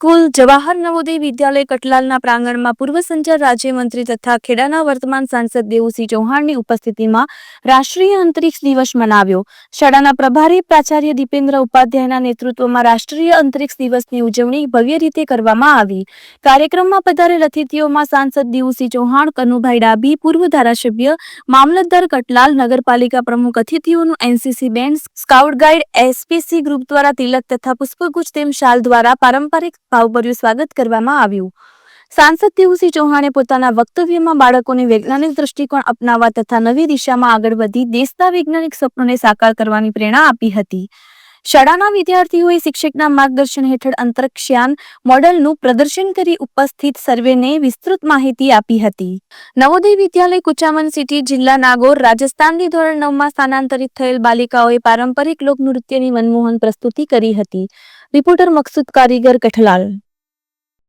School Jawahar Navodaya Vidyalaya કટલાલના પ્રાંગણમાં પૂર્વ સંચાર રાજ્યમંત્રી તથા ખેડાના વર્તમાન સાંસદ દેવુસિંહ ચૌહાણની ઉપસ્થિતિમાં રાષ્ટ્રીય અંતરિક્ષ દિવસ મનાવ્યો. શાળાના પ્રભારી પ્રાચાર્ય દીપેન્દ્ર ઉપાધ્યાયના નેતૃત્વમાં રાષ્ટ્રીય અંતરિક્ષ દિવસની ઉજવણી ભવ્ય રીતે કરવામાં આવી. કાર્યક્રમમાં પધારેલ અતિથિઓમાં સાંસદ દેવુસિંહ ચૌહાણ, કનુભાઈ ડાભી, પૂર્વ ધારાસભ્ય મામલતદાર કટલાલ, નગરપાલિકા પ્રમુખ અતિથિઓનું NCC band, scout guide, SPC group દ્વારા તિલક તથા પુષ્પગુચ્છ તેમ શાલ દ્વારા પારંપરિક ભાવભર્યું સ્વાગત કરવામાં આવ્યું. સાંસદ દેવુસિંહ ચૌહાણે પોતાના વક્તવ્યમાં બાળકોને વૈજ્ઞાનિક દ્રષ્ટિકોણ અપનાવવા તથા નવી દિશામાં આગળ વધી દેશના વૈજ્ઞાનિક સ્વપ્નોને સાકાર કરવાની પ્રેરણા આપી હતી. શાળાના વિદ્યાર્થીઓએ શિક્ષકના માર્ગદર્શન હેઠળ અંતરિક્ષયાન મોડલનું પ્રદર્શન કરી ઉપસ્થિત સર્વેને વિસ્તૃત માહિતી આપી હતી. નવોદય વિદ્યાલય કુચામન સિટી જિલ્લા નાગોર રાજસ્થાનની ધોરણ નવમાં સ્થાનાંતરિત થયેલ બાલિકાઓએ પારંપરિક લોકનૃત્યની મનમોહન પ્રસ્તુતિ કરી હતી. રિપોર્ટર મકસુદ કારીગર કઠલાલ